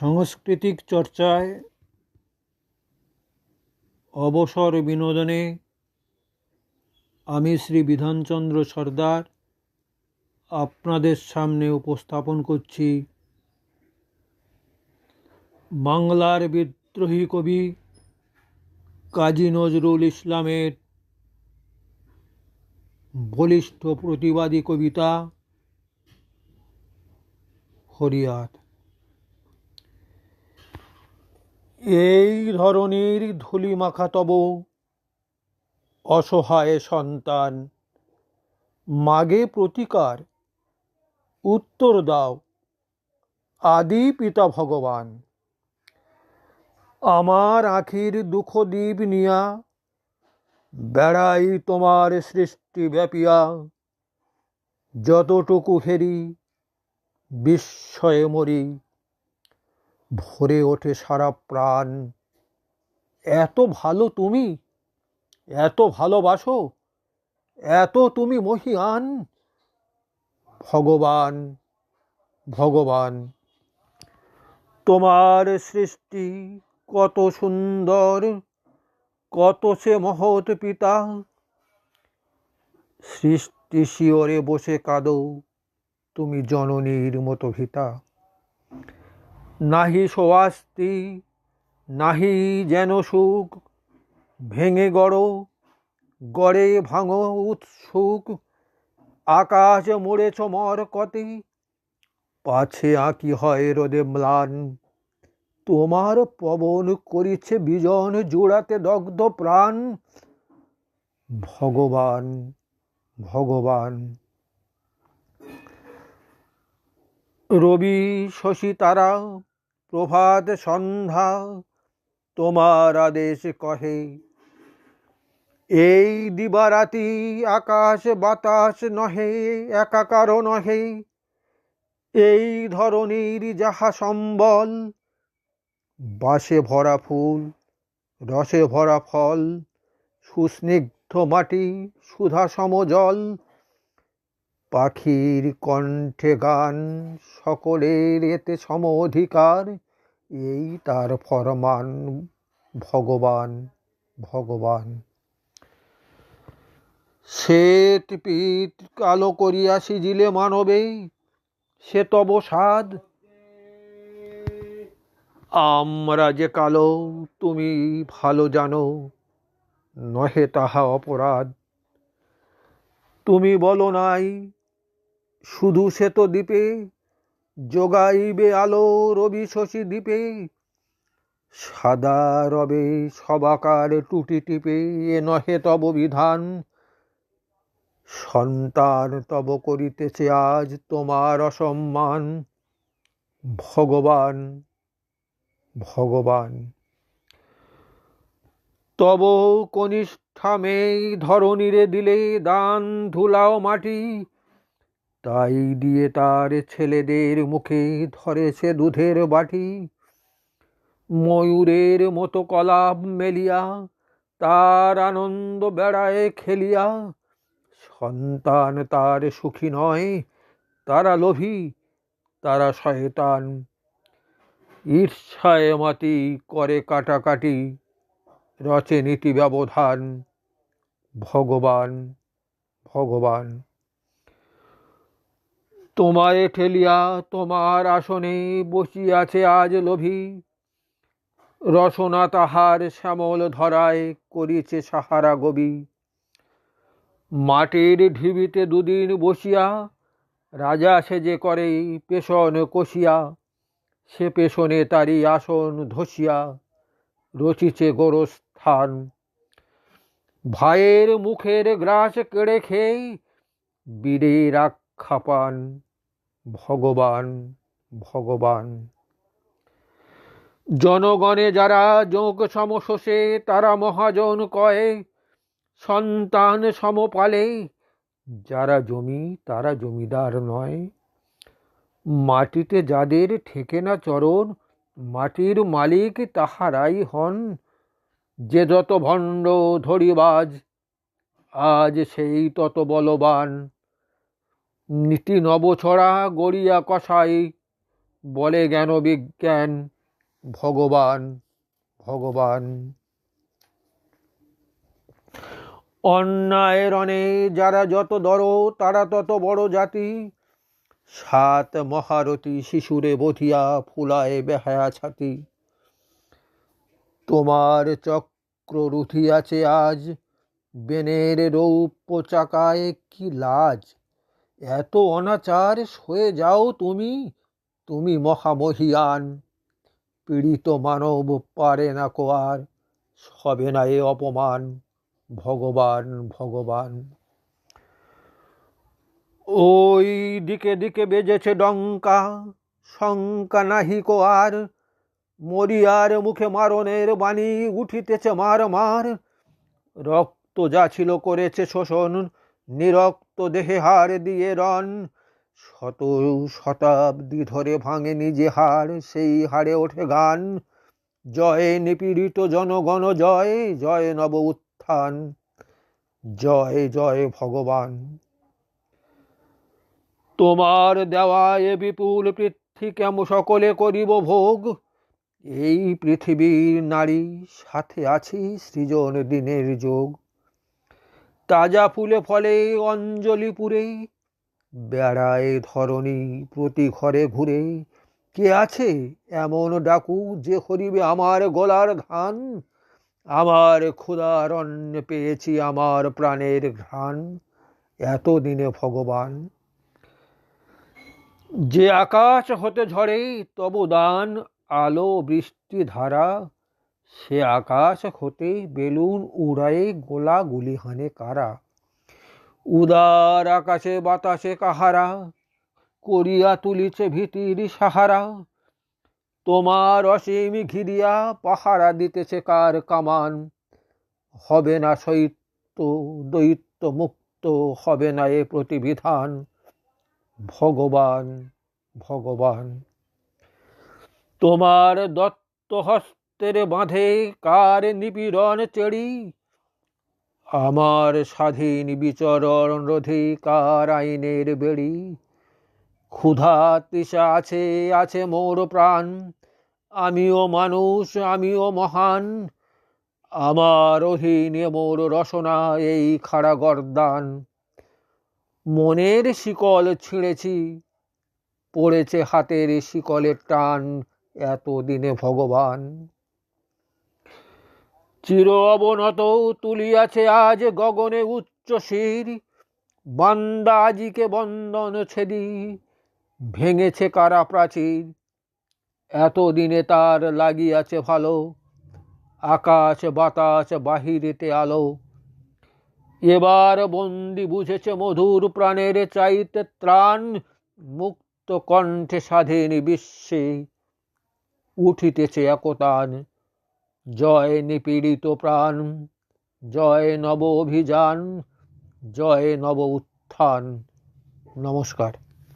সাংস্কৃতিক চর্চায় অবসর বিনোদনে আমি শ্রী বিধানচন্দ্র সর্দার আপনাদের সামনে উপস্থাপন করছি। বাংলার বিদ্রোহী কবি কাজী নজরুল ইসলামের বলিষ্ঠ প্রতিবাদী কবিতা হরিয়ার। এই ধরনের ধুলিমাখা তব অসহায় সন্তান। মাগে প্রতিকার, উত্তর দাও, আদি পিতা ভগবান। আমার আখির দুঃখ দ্বীপ নিয়া, বেড়াই তোমার সৃষ্টি ব্যাপিয়া। যতটুকু হেরি, বিস্ময়ে মরি। ভরে ওঠে সারা প্রাণ। এত ভালো তুমি, এত ভালোবাসো, এত তুমি মহিয়ান। ভগবান ভগবান, তোমার সৃষ্টি কত সুন্দর, কত সে মহৎ পিতা। সৃষ্টি শিওরে বসে কাঁদো, তুমি জননীর মতো ভিতা। নাহি সোয়াস্তি, নাহি যেন সুখ, ভেঙে গড়ো, গড়ে ভাঙো উৎসুক, আকাশ মোড়েছ চমর কতে পাছে আঁকি হয় রোদে ম্লান। তোমার পবন করিছে বিজন জোড়াতে দগ্ধ প্রাণ। ভগবান ভগবান। রবি শশী তারা প্রভাত সন্ধ্যা, তোমার আদেশ কহে। এই দিবারাতি আকাশ বাতাস নহে একাকার নহে। এই ধরনের যাহা সম্বল, বাসে ভরা ফুল, রসে ভরা ফল, সুস্নিগ্ধ মাটি সুধা সমজল পাখির কণ্ঠে গান, সকলের এতে সম অধিকার এই তার ফরমান ভগবান ভগবান। শ্বেত পিত কালো করিয়া সিজিলে মানবে, সে তব সাদ আমরা যে কালো, তুমি ভালো জানো, নহে তাহা অপরাধ। তুমি বলো নাই শুধু শ্বেত দ্বীপে যোগাইবে আলো রবি শশী দ্বীপে সাদা রবে সবাকার টুটি টিপে এ নহে তব বিধান। সন্তান তব করিতেছে আজ তোমার অসম্মান। ভগবান ভগবান। তব কনিষ্ঠা মেয়ে ধরণীরে দিলে দান ধুলাও মাটি। তাই দিয়ে তার ছেলেদের মুখে ধরেছে দুধের বাটি। ময়ূরের মতো কলাপ মেলিয়া, তার আনন্দ বেড়ায় খেলিয়া। সন্তান তার সুখী নয়, তারা লোভী, তারা শয়তান। ঈর্ষায় মাতি করে কাটাকাটি, রচে নীতি ব্যবধান। ভগবান ভগবান। তোমায় ঠেলিয়া তোমার আসনে বসিয়াছে আজ লোভী। রসনা তাহার শ্যামল ধরায় করিছে সাহারা গবি। মাটির ঢিবিতে দুদিন বসিয়া, রাজা সেজে করে পেশন কষিয়া, সে পেশনে তারি আসন ধসিয়া রচিছে গোরস্থান। ভাইয়ের মুখের গ্রাস কেড়ে খেয়ে বীরে রাক্ষা পান ভগবান ভগবান। জনগণে যারা যোগ সমশোষে তারা মহাজন কয়ে, সন্তান সমপালে যারা জমি, তারা জমিদার নয়। মাটিতে যাদের ঠেকে না চরণ, মাটির মালিক তাহারাই হন। যে যত ভণ্ড ধরিবাজ, আজ সেই তত বলবান। নীতি নবছড়া গড়িয়া কষাই, বলে জ্ঞান বিজ্ঞান ভগবান ভগবান। অন্যায়ের অনে যারা যত দর, তারা তত বড় জাতি। সাত মহারথী শিশুরে বধিয়া ফুলায় বেহায়া ছাতি। তোমার চক্র রুথি আছে আজ বেনের রৌপ্য চাকায় কি লাজ? এত অনাচার হয়ে যাও তুমি তুমি মহামহিয়ান। পীড়িত মানব পারে না কোয়ার হবে না এ অপমান। ভগবান ভগবান। ওই দিকে দিকে বেজেছে ডঙ্কা, শঙ্কা নাহি কোয়ার মরিয়ার মুখে মারণের বাণী উঠিতেছে মার মার। রক্ত যা ছিল করেছে শোষণ নিরক্ত দেহে হার দিয়ে রন শত শতাব্দী ধরে ভাঙে নিজে হার সেই হারে ওঠে গান। জয় নিপীড়িত জনগণ, জয় জয় নব উত্থান, জয় জয় ভগবান। তোমার দেওয়া এ বিপুল পৃথ্বী কেম সকলে করিব ভোগ? এই পৃথিবীর নারী সাথে আছি, সৃজন দিনের যোগ। তাজা ফুলে ফলে অঞ্জলি পুরে বেড়ায় ধরণী প্রতি ঘরে ঘুরে। কে আছে এমন ডাকু যে হরিবে আমার গলার ধান আমার ক্ষুধার অন্ন পেয়েছি আমার প্রাণের ঘ্রাণ। এতদিনে ভগবান, যে আকাশ হতে ঝরে তব দান আলো বৃষ্টি ধারা সে আকাশ হতে বেলুন উড়ায়ে গোলা গুলি হানে কারা? উদার আকাশে বাতাসে কাহারা? করিয়া তুলিছে ভীতির সাহারা? তোমার অসীম ঘিরিয়া পাহারা দিতেছে কার কামান? হবে না শৈত্য দৈত্য মুক্ত, হবে না এ প্রতিবিধান। ভগবান ভগবান। তোমার দত্ত হস্তের বাঁধে কার নিপীড়ন চেড়ি? আমার স্বাধীন বিচরণ রোধে কার আইনের বেড়ি? ক্ষুধা তৃষা আছে আছে মোর প্রাণ। আমিও মানুষ, আমিও মহান। আমার অধীনে মোর রসনা, এই খাড়া গর্দান। মনের শিকল ছিঁড়েছি, পড়েছে হাতের শিকলের টান, এতদিনে ভগবান। চির অবনত তুলিয়াছে আজ গগনে উচ্চ শির। বান্দা আজিকে বন্দন ছেদি ভেঙেছে কারা প্রাচীর। এতদিনে তার লাগিয়াছে ভালো, আকাশ বাতাস বাহিরেতে আলো। এবার বন্দি বুঝেছে মধুর প্রাণের চাইতে ত্রাণ, মুক্ত কণ্ঠে স্বাধীন বিশ্বে উঠিতেছে একতান। জয় নিপীড়িত প্রাণ জয় নব অভিযান জয় নব উত্থান। নমস্কার।